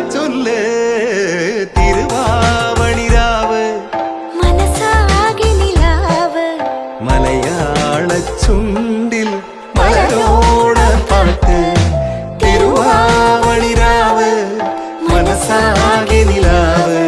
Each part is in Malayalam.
ചൊല്ല് തിരുവാവണിരാവ് മലയാള ചുണ്ടിൽ മലരോണ പാട്ട്. തിരുവാവണിരാവ് മനസ്സാകെ നിലാവ്.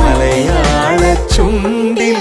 മലയാള ചുണ്ടിൽ